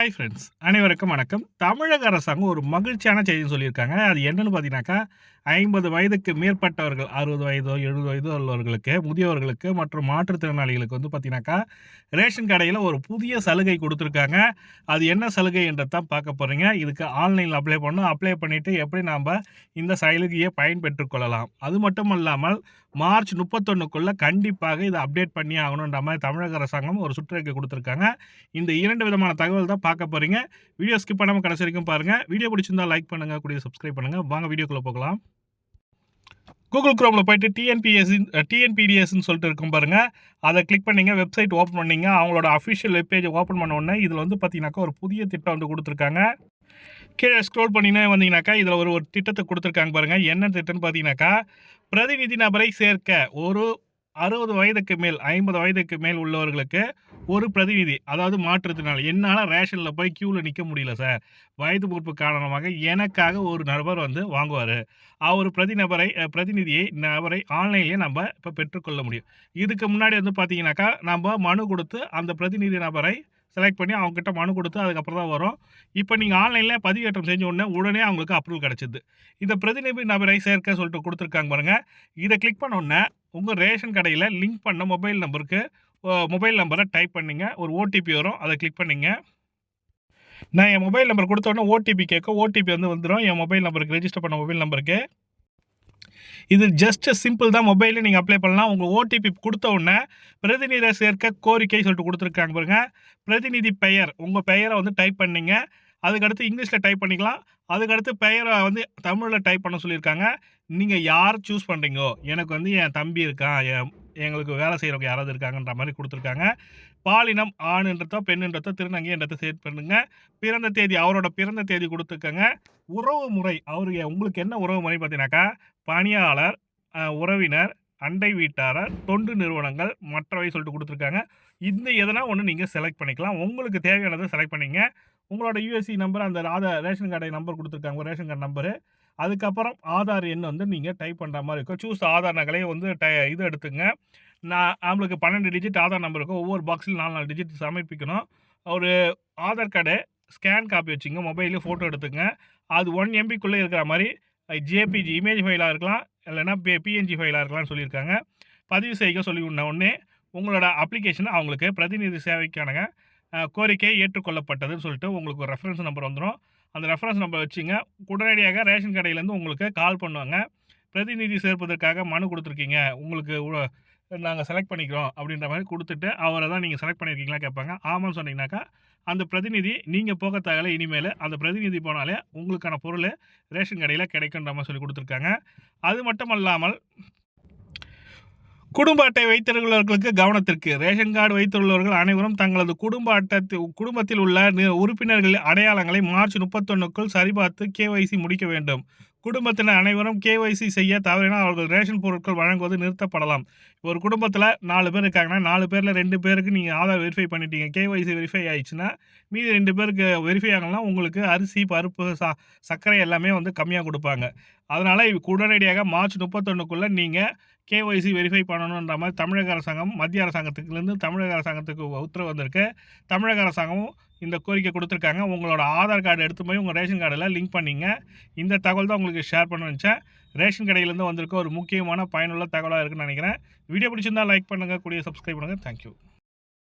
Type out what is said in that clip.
Hi friends அனைவருக்கும் வணக்கம். தமிழக அரசாங்கம் ஒரு மகிழ்ச்சியான செய்தி சொல்லியிருக்காங்க. அது என்னன்னு பார்த்தீங்கன்னாக்கா ஐம்பது வயதுக்கு மேற்பட்டவர்கள் அறுபது வயதோ எழுபது வயதோ உள்ளவர்களுக்கு முதியவர்களுக்கு மற்றும் மாற்றுத்திறனாளிகளுக்கு வந்து பார்த்தீங்கன்னாக்கா ரேஷன் கடையில் ஒரு புதிய சலுகை கொடுத்துருக்காங்க. அது என்ன சலுகை என்றதான் பார்க்க போகிறீங்க இதுக்கு ஆன்லைனில் அப்ளை பண்ணணும். அப்ளை பண்ணிவிட்டு எப்படி நாம் இந்த சலுகையை பயன்பெற்றுக்கொள்ளலாம் அது மட்டும் இல்லாமல் மார்ச் முப்பத்தொன்னுக்குள்ளே கண்டிப்பாக இதை அப்டேட் பண்ணி ஆகணுன்ற மாதிரி தமிழக அரசாங்கம் ஒரு சுற்றறிக்கை கொடுத்துருக்காங்க. இந்த இரண்டு விதமான தகவல் தான் பார்க்க போகிறீங்க வீடியோ ஸ்கிப் பண்ணாமல் கடைசி வரைக்கும் பாருங்கள் வீடியோ பிடிச்சிருந்தால் லைக் பண்ணுங்கள் கூடிய சப்ஸ்கிரைப் பண்ணுங்கள் வாங்க வீடியோக்குள்ளே போகலாம். கூகுள் க்ரோமில் போயிட்டு டிஎன்பிஎஸ்சி டிஎன்பிடிஎஸ்ன்னு சொல்லிட்டு இருக்கும் பாருங்கள் அதை கிளிக் பண்ணிங்க வெப்சைட் ஓப்பன் பண்ணிங்க அவங்களோட அஃபிஷியல் வெப்பேஜ் ஓப்பன் பண்ண உடனே இதில் வந்து பார்த்தீங்கன்னாக்கா ஒரு புதிய திட்டம் வந்து கொடுத்துருக்காங்க. கீழே ஸ்க்ரோல் பண்ணினே வந்தீங்கன்னாக்கா இதில் ஒரு ஒரு திட்டத்தை கொடுத்துருக்காங்க பாருங்கள் என்ன திட்டம்னு பார்த்தீங்கன்னாக்கா பிரதிநிதி நபரை சேர்க்க ஒரு அறுபது வயதுக்கு மேல் ஐம்பது வயதுக்கு மேல் உள்ளவர்களுக்கு ஒரு பிரதிநிதி அதாவது மாற்றுத்திறனாளி. என்னால் ரேஷனில் போய் க்யூவில் நிற்க முடியல சார் வயது பொறுப்பு காரணமாக எனக்காக ஒரு நபர் வந்து வாங்குவார். அவர் பிரதிநபரை பிரதிநிதியை நபரை ஆன்லைன்லேயே நம்ம இப்போ பெற்றுக்கொள்ள முடியும். இதுக்கு முன்னாடி வந்து பார்த்தீங்கன்னாக்கா நம்ம மனு கொடுத்து அந்த பிரதிநிதி நபரை செலக்ட் பண்ணி அவங்ககிட்ட மனு கொடுத்து அதுக்கப்புறம் தான் வரும். இப்போ நீங்கள் ஆன்லைனில் பதிவேற்றம் செஞ்ச உடனே உடனே அவங்களுக்கு அப்ரூவல் கிடச்சிது. இந்த பிரதிநிதி நபரை சேர்க்க சொல்லிட்டு கொடுத்துருக்காங்க பாருங்கள் இதை கிளிக் பண்ண உடனே உங்கள் ரேஷன் கடையில் லிங்க் பண்ண மொபைல் நம்பருக்கு மொபைல் நம்பரை டைப் பண்ணிங்க. ஒரு ஓடிபி வரும். அதை கிளிக் பண்ணிங்க. நான் என் மொபைல் நம்பர் கொடுத்தோடனே ஓடிபி கேட்க ஓடிபி வந்து வந்துடும் என் மொபைல் நம்பருக்கு ரெஜிஸ்டர் பண்ண மொபைல் நம்பருக்கு. இது ஜஸ்ட் சிம்பிள் தான். மொபைலில் நீங்கள் அப்ளை பண்ணலாம். உங்கள் ஓடிபி கொடுத்த உடனே பிரதிநிதியை சேர்க்க கோரிக்கை சொல்லிட்டு கொடுத்துருக்காங்க பாருங்க. பிரதிநிதி பெயர். உங்கள் பெயரை வந்து டைப் பண்ணிங்க. அதுக்கடுத்து இங்கிலீஷில் டைப் பண்ணிக்கலாம். அதுக்கடுத்து பெயரை வந்து தமிழில் டைப் பண்ண சொல்லியிருக்காங்க. நீங்கள் யார் சூஸ் பண்ணுறீங்கோ எனக்கு வந்து என் தம்பி இருக்கான். என் எங்களுக்கு வேலை செய்கிறவங்க யாராவது இருக்காங்கன்ற மாதிரி கொடுத்துருக்காங்க. பாலினம் ஆணுன்றதோ பெண்ணுன்றதோ திருநங்கை திருநங்கைன்றதை சேர்ட் பண்ணுங்க. பிறந்த தேதி அவரோட பிறந்த தேதி கொடுத்துருக்கங்க உறவு முறை அவருக்கு உங்களுக்கு என்ன உறவு முறை பார்த்தீங்கன்னாக்கா பணியாளர் உறவினர் அண்டை வீட்டாரர் தொண்டு நிறுவனங்கள் மற்றவை சொல்லிட்டு கொடுத்துருக்காங்க. இந்த எதனா ஒன்று நீங்கள் செலக்ட் பண்ணிக்கலாம். உங்களுக்கு தேவையானதை செலக்ட் பண்ணிங்க. உங்களோட யூஎஸ்சி நம்பர் அந்த ஆதார் ரேஷன் கார்டை நம்பர் கொடுத்துருக்காங்க. ரேஷன் கார்டு நம்பரு அதுக்கப்புறம் ஆதார் எண் வந்து நீங்கள் டைப் பண்ணுற மாதிரி இருக்கும். சூஸ் ஆதார் நகலையை வந்து டை இது எடுத்துங்க. நான் நம்மளுக்கு பன்னெண்டு டிஜிட் ஆதார் நம்பர் இருக்கும். ஒவ்வொரு பாக்ஸில் நாலு நாலு டிஜிட் சமர்ப்பிக்கணும். ஒரு ஆதார் கார்டு ஸ்கேன் காப்பி வச்சுங்க. மொபைலில் ஃபோட்டோ எடுத்துங்க. அது ஒன் எம்பிக்குள்ளே இருக்கிற மாதிரி ஜேபிஜி இமேஜ் ஃபைலாக இருக்கலாம். இல்லைனா பி பிஎன்ஜி ஃபைலாக இருக்கலாம்னு சொல்லியிருக்காங்க. பதிவு செய்ய சொல்லி உடனே உங்களோட அப்ளிகேஷன் அவங்களுக்கு பிரதிநிதி சேவைக்கான கோரிக்கை ஏற்றுக்கொள்ளப்பட்டதுன்னு சொல்லிட்டு உங்களுக்கு ஒரு ரெஃபரன்ஸ் நம்பர் வந்துடும் அந்த ரெஃபரன்ஸ் நம்பர் வச்சுங்க. உடனடியாக ரேஷன் கடையிலேருந்து உங்களுக்கு கால் பண்ணுவாங்க. பிரதிநிதி சேர்ப்பதற்காக மனு கொடுத்துருக்கீங்க. உங்களுக்கு நாங்கள் செலக்ட் பண்ணிக்கிறோம் அப்படின்ற மாதிரி கொடுத்துட்டு அவரை தான் நீங்கள் செலக்ட் பண்ணியிருக்கீங்களா கேட்பாங்க. ஆமான்னு சொன்னீங்கன்னாக்கா அந்த பிரதிநிதி நீங்கள் போக தேவையில்ல இனிமேல் அந்த பிரதிநிதி போனாலே உங்களுக்கான பொருள் ரேஷன் கடையில் கிடைக்குன்ற மாதிரி சொல்லி கொடுத்துருக்காங்க. அது மட்டும் அல்லாமல் குடும்ப அட்டை வைத்திருக்கிறவர்களுக்கு கவனத்திற்கு. ரேஷன் கார்டு வைத்துள்ளவர்கள் அனைவரும் தங்களது குடும்ப அட்டை குடும்பத்தில் உள்ள உறுப்பினர்கள் அடையாளங்களை மார்ச் முப்பத்தொன்னுக்குள் சரிபார்த்து கேஒய்சி முடிக்க வேண்டும். குடும்பத்தினர் அனைவரும் கேஒய்சி செய்ய தவறினால் அவர்கள் ரேஷன் பொருட்கள் வழங்குவது நிறுத்தப்படலாம். ஒரு குடும்பத்தில் நாலு பேர் இருக்காங்கன்னா நாலு பேரில் ரெண்டு பேருக்கு நீங்கள் ஆதார் வெரிஃபை பண்ணிட்டீங்க. கேஒய்சி வெரிஃபை ஆயிடுச்சுன்னா மீதி ரெண்டு பேருக்கு வெரிஃபை ஆகலாம் உங்களுக்கு அரிசி பருப்பு சா சர்க்கரை எல்லாமே வந்து கம்மியாக கொடுப்பாங்க. அதனால் உடனடியாக மார்ச் முப்பத்தொன்னுக்குள்ளே நீங்கள் கேஒய்சி வெரிஃபை பண்ணணுன்ற மாதிரி தமிழக அரசாங்கம் மத்திய அரசாங்கத்துக்குலேருந்து தமிழக அரசாங்கத்துக்கு உத்தரவு வந்திருக்கு தமிழக அரசாங்கமும் இந்த கோரிக்கை கொடுத்துருக்காங்க. உங்களோட ஆதார் கார்டு எடுத்து போய் உங்கள் ரேஷன் கார்டில் லிங்க் பண்ணிங்க. இந்த தகவல் தான் உங்களுக்கு ஷேர் பண்ண நினச்சேன். ரேஷன் கடையிலேருந்து வந்திருக்க ஒரு முக்கியமான பயனுள்ள தகவலாக இருக்குன்னு நினைக்கிறேன். வீடியோ பிடிச்சிருந்தால் லைக் பண்ணுங்கள் கூடிய சப்ஸ்கிரைப் பண்ணுங்கள் தேங்க்யூ